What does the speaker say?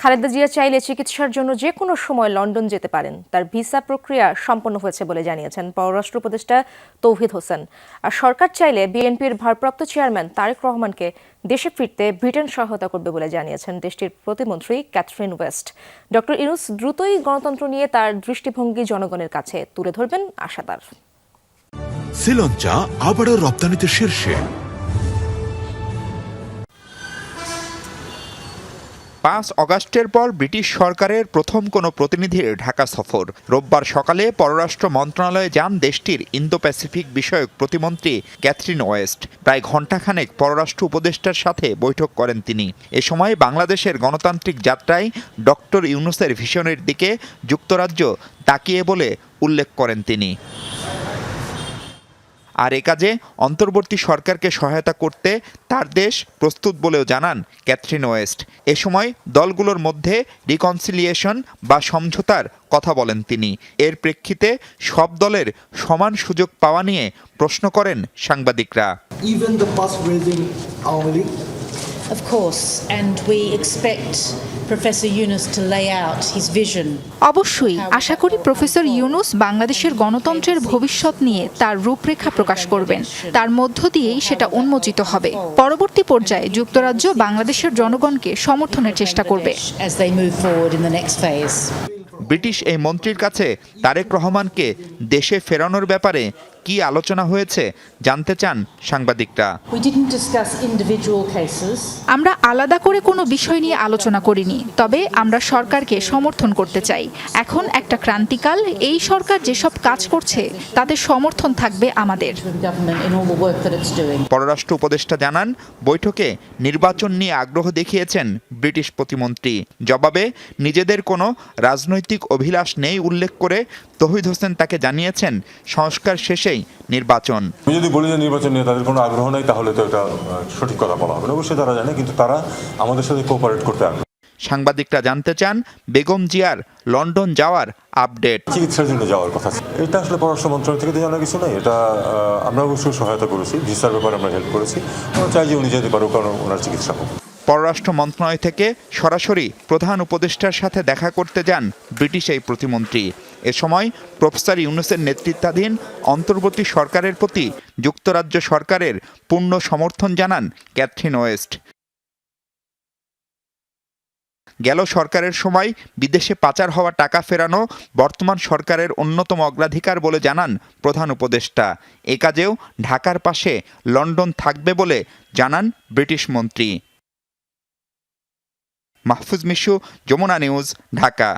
খালেদা জিয়া চাইলে চিকিৎসার জন্য যে কোনো সময় লন্ডন যেতে পারেন। তার ভিসা প্রক্রিয়া সম্পন্ন হয়েছে বলে জানিয়েছেন পররাষ্ট্র উপদেষ্টা তৌহিদ হোসেন। আর সরকার চাইলে বিএনপির ভারপ্রাপ্ত চেয়ারম্যান তারেক রহমানকে দেশে ফিরতে ব্রিটেন সহায়তা করবে বলে জানিয়েছেন দেশটির প্রতিমন্ত্রী ক্যাথরিন ওয়েস্ট। ডক্টর ইনুস দ্রুতই গণতন্ত্র নিয়ে তার দৃষ্টিভঙ্গি জনগণের কাছে তুলে ধরবেন আশাদার শ্রীলঞ্চা আবারও রপ্তানিতে শীর্ষে। পাঁচ অগাস্টের পর ব্রিটিশ সরকারের প্রথম কোনো প্রতিনিধির ঢাকা সফর। রোববার সকালে পররাষ্ট্র মন্ত্রণালয়ে যান দেশটির ইন্দো প্যাসিফিক বিষয়ক প্রতিমন্ত্রী ক্যাথরিন ওয়েস্ট। প্রায় ঘণ্টাখানেক পররাষ্ট্র উপদেষ্টার সাথে বৈঠক করেন তিনি। এ সময় বাংলাদেশের গণতান্ত্রিক যাত্রায় ডক্টর ইউনুসের ভিশনের দিকে যুক্তরাজ্য তাকিয়ে বলে উল্লেখ করেন তিনি। আর এ কাজে অন্তর্বর্তী সরকারকে সহায়তা করতে তার দেশ প্রস্তুত বলেও জানান ক্যাথরিন ওয়েস্ট। এ সময় দলগুলোর মধ্যে রিকনসিলিয়েশন বা সমঝোতার কথা বলেন তিনি। এর প্রেক্ষিতে সব দলের সমান সুযোগ পাওয়া নিয়ে প্রশ্ন করেন সাংবাদিকরা। Of course, and we expect Professor Yunus to lay out his vision. অবশ্যই আশা করি প্রফেসর ইউনুস বাংলাদেশের গণতন্ত্রের ভবিষ্যৎ নিয়ে তার রূপরেখা প্রকাশ করবেন। তার মধ্য দিয়েই সেটা উন্মোচিত হবে। পরবর্তী পর্যায়ে যুক্তরাজ্য বাংলাদেশের জনগণকে সমর্থনের চেষ্টা করবে। As they move forward in the next phase. British এই মন্ত্রীর কাছে তারেক রহমানকে দেশে ফেরানোর ব্যাপারে কি আলোচনা হয়েছে জানতে চান সাংবাদিকরা. আমরা আলাদা করে কোনো বিষয় নিয়ে আলোচনা করিনি তবে আমরা সরকারকে সমর্থন করতে চাই এখন একটা ক্রান্তিকাল এই সরকার যেসব কাজ করছে তাতে সমর্থন থাকবে আমাদের. পররাষ্ট্র উপদেষ্টা জানান বৈঠকে নির্বাচন নিয়ে আগ্রহ দেখিয়েছেন ব্রিটিশ প্রতিমন্ত্রী জবাবে নিজেদের কোনো রাজনৈতিক অভিলাষ নেই উল্লেখ করে তহিদ হোসেন তাকে জানিয়েছেন সংস্কার শেষেই নির্বাচন। আমি যদি বলি যে নির্বাচন নিয়ে তাদের কোনো আগ্রহ নেই তাহলে তো এটা সঠিক কথা বলা হবে না। অবশ্যই তারা জানে কিন্তু তারা আমাদের সাথে কোঅপারেট করতে আগ্রহী। সাংবাদিকরা জানতে চান বেগম জিয়ার লন্ডন যাওয়ার আপডেট চিকিৎসার জন্য যাওয়ার কথা এটা আসলে পররাষ্ট্র মন্ত্রণালয় থেকে জানা কিছু নেই। এটা আমরা অবশ্যই সহায়তা করেছি। ভিসার ব্যাপারে আমরা হেল্প করেছি। আমরা চাই যে উনি যেতে পারুক কারণ ওনার চিকিৎসা হোক। পররাষ্ট্র মন্ত্রণালয় থেকে সরাসরি প্রধান উপদেষ্টার সাথে দেখা করতে যান ব্রিটিশ এই প্রতিমন্ত্রী। এ সময় প্রফেসর ইউনুসের নেতৃত্বাধীন অন্তর্বর্তী সরকারের প্রতি যুক্তরাজ্য সরকারের পূর্ণ সমর্থন জানান ক্যাথরিন ওয়েস্ট। গেল সরকারের সময় বিদেশে পাচার হওয়া টাকা ফেরানো বর্তমান সরকারের অন্যতম অগ্রাধিকার বলে জানান প্রধান উপদেষ্টা। এ কাজেও ঢাকার পাশে লন্ডন থাকবে বলে জানান ব্রিটিশ মন্ত্রী। মাহফুজ মিশু যমুনা নিউজ ঢাকা।